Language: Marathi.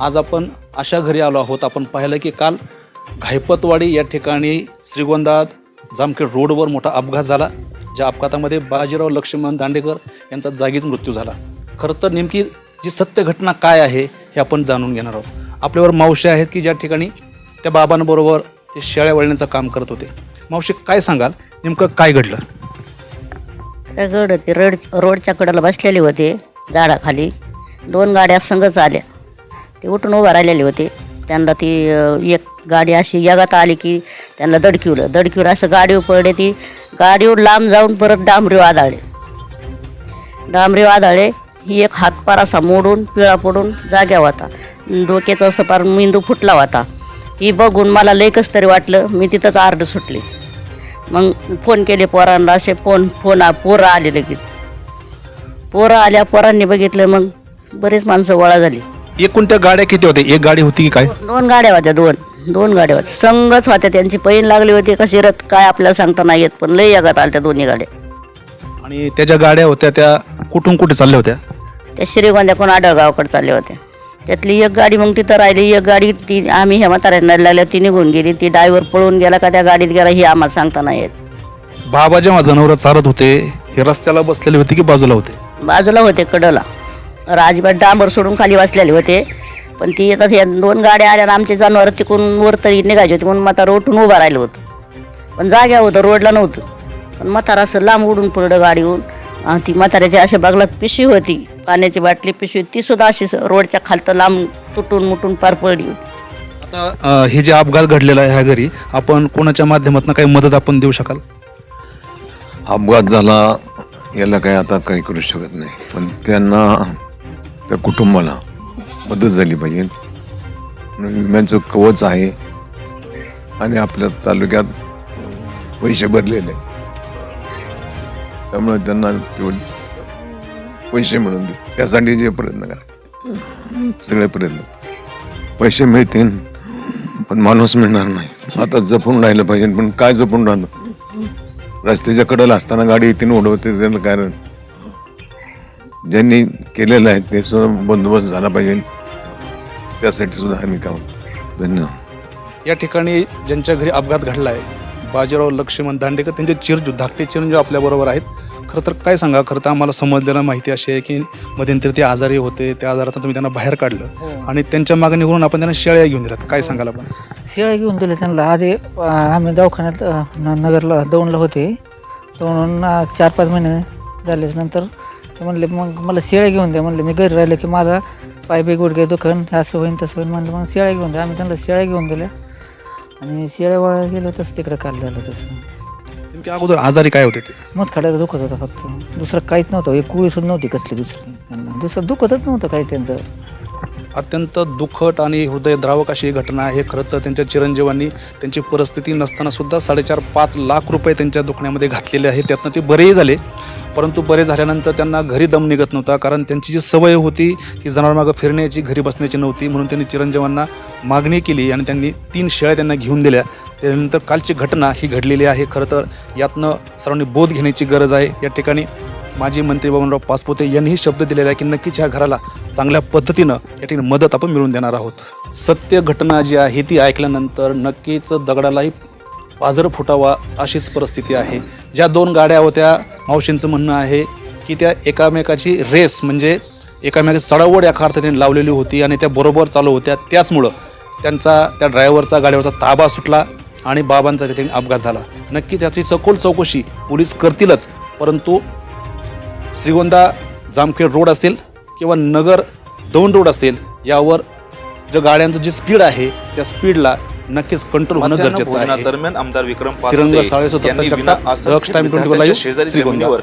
आज आपण अशा घरी आलो आहोत. आपण पाहिलं की काल घायपतवाडी या ठिकाणी श्रीगोंदात जामखेड रोडवर मोठा अपघात झाला ज्या अपघातामध्ये बाजीराव लक्ष्मण दांडेकर यांचा जागीच मृत्यू झाला. खरं तर नेमकी जी सत्य घटना काय आहे हे आपण जाणून घेणार आहोत. आपल्यावर मावशी आहेत की ज्या ठिकाणी त्या बाबांबरोबर ते शेळ्या वळण्याचं काम करत होते. मावशी काय सांगाल? नेमकं काय घडलं? रगड होते रड रोडच्या कडेला बसलेले होते झाडाखाली. दोन गाड्या संगच आल्या. ते उठून उभं राहिलेले होते. त्यांना ती एक गाडी अशी यगात आली की त्यांना दडकिवलं. दडकिवलं असं गाडीवर पडले ती गाडीवर लांब जाऊन परत डांबरी आदळले डांबरी आदळले ही एक हातपार असा मोडून पिळा पडून जाग्या होता. डोक्याचा असं पार मेंदू फुटला होता. ही बघून मला लेकच तरी वाटलं मी तिथंच आरड सुटली. मग फोन केले पोरांना असे फोन फोन आ- पोरं आले लगेच. पोरं आल्या पोरांनी बघितलं मग बरेच माणसं गोळा झाली. एकूण त्या गाड्या किती होत्या? एक गाडी होती की काय? दोन गाड्या होत्या दोन. दोन गाड्या होत्या. संगच होत्या त्यांची. पैन लागली होती कशी रथ काय आपल्याला सांगता नाही येत पण लई जगात आल्या त्या दोन्ही गाड्या. आणि त्या ज्या गाड्या होत्या त्या कुठून कुठे चालल्या होत्या? त्या श्रीगोंद्या कोण आडळगावकडे चालल्या होत्या. त्यातली एक गाडी मग तिथं राहिली एक गाडी ती आम्ही ह्या म्हाताऱ्यांना लागल्या ती निघून गेली. ती ड्रायव्हर पळून गेला का त्या गाडीत गेला ही आम्हाला सांगता नाही येत. बाबा जेव्हा जनावरं चारत होते हे रस्त्याला बसलेले होते की बाजूला होते? बाजूला होते कडला. राजबाट डांबर सोडून खाली बसलेले होते. पण ती येतात ह्या दोन गाड्या आल्या आणि आमचे जनावर तिकडून वर तरी निघायचे होते म्हणून म्हातारा उठून उभं राहिलं होतं. पण जाग्या होतं रोडला नव्हतं. पण म्हातारा असं लांब उडून पडलं गाडीहून आणि ती म्हाताऱ्याच्या अशा बागलात पिशवी होती पाण्याची बाटली पिशवी ती सुद्धा अशी रोडच्या खालतं लांब तुटून मुटून पार पडली होती. आता हे जे अपघात घडलेला आहे ह्या घरी आपण कोणाच्या माध्यमातून काही मदत आपण देऊ शकाल? अपघात झाला याला काही आता काही करू शकत नाही. पण त्यांना त्या कुटुंबाला मदत झाली पाहिजे. विम्याचं कवच आहे आणि आपल्या तालुक्यात पैसे भरलेले त्यामुळे त्यांना पैसे मिळून दे त्यासाठी जे प्रयत्न करा. सगळे प्रयत्न. पैसे मिळतील पण माणूस मिळणार नाही. आता जपून राहिलं पाहिजे पण काय जपून राहणार रस्त्याच्या कडेला असताना गाडी इथून उडवते त्याला कारण ज्यांनी केलेलं आहे ते सुद्धा बंदोबस्त झाला पाहिजे. त्यासाठी सुद्धा आम्ही काम धन्यवाद. या ठिकाणी ज्यांच्या घरी अपघात घडला आहे बाजीराव लक्ष्मण दांडेकर त्यांचे चिरंजीव धाकटे चिरंजीव आपल्याबरोबर आहेत. खरं तर काय सांगा खरं तर आम्हाला समजलेलं माहिती अशी आहे की मध्यंतरी ते आजारी होते त्या आजारातून तुम्ही त्यांना बाहेर काढलं. आणि त्यांच्या मागे निघून आपण त्यांना शेळ्या घेऊन दिल्यात. काय सांगाल आपण? शेळ्या घेऊन दिले त्यांना. आधी आम्ही दवाखान्यात नगरला दौंडला होते. दौंडून अं, चार पाच महिने झाले नंतर ते म्हणले मग मला शेळ्या घेऊन द्या म्हणले मी घरी राहिले की मला पाय बी गुडघे दुखन असं होईन तसं होईन. म्हणलं मग शेळ्या घेऊन द्या आम्ही त्यांना शेळ्या घेऊन दिल्या. आणि शेळ्या वळा गेलो तसं तिकडं काल झालं तसं. अगोदर आजारी काय होते ते? मग खड्याचा दुखत होता फक्त. दुसरं काहीच नव्हतं. एक कुळी सुद्धा नव्हती कसली दुसरी. त्यांना दुसरं दुखतच नव्हतं काही त्यांचं. अत्यंत दुखट आणि हृदयद्रावक अशी घटना आहे. खरं तर त्यांच्या चिरंजीवांनी त्यांची परिस्थिती नसताना सुद्धा साडेचार पाच लाख रुपये त्यांच्या दुखण्यामध्ये घातलेले आहेत त्यातनं ते बरेही झाले. परंतु बरे झाल्यानंतर त्यांना घरी दम निघत नव्हता. कारण त्यांची जी सवय होती की जनावरमागं फिरण्याची घरी बसण्याची नव्हती म्हणून त्यांनी चिरंजीवांना मागणी केली आणि त्यांनी तीन शेळ्या त्यांना घेऊन दिल्या. त्यानंतर कालची घटना ही घडलेली आहे. खरं तर यातनं सर्वांनी बोध घेण्याची गरज आहे. या ठिकाणी माजी मंत्री बबनराव पाचपोते यांनीही शब्द दिलेला आहे की नक्कीच ह्या घराला चांगल्या पद्धतीनं या ठिकाणी मदत आपण मिळवून देणार आहोत. सत्य घटना जी आहे ती ऐकल्यानंतर नक्कीच दगडालाही पाझर फुटावा अशीच परिस्थिती आहे. ज्या दोन गाड्या होत्या मावशींचं म्हणणं आहे की त्या एकामेकाची रेस म्हणजे एकामेकाची चढवड एका अर्थाने लावलेली होती आणि त्या बरोबर चालू होत्या. त्याचमुळं त्यांचा त्या ड्रायव्हरचा गाडीवरचा ताबा सुटला आणि बाबांचा त्या ठिकाणी अपघात झाला. नक्की त्याची सखोल चौकशी पोलीस करतीलच परंतु श्रीगोंदा जामखेड रोड असेल किंवा नगर दौंड रोड असेल यावर ज्या गाड्यांचं जे स्पीड आहे त्या स्पीडला नक्कीच कंट्रोल होणं गरजेचं आहे भोजनादरम्यान आमदार विक्रम श्रीरंग पाथर्डे साळेसो यांनी जगताप, विना आसन दक्ष टाइम विद्यार्थ्यांच्या 24 लाईव्ह, शेजारी श्रीगोंदा. जमिनीवर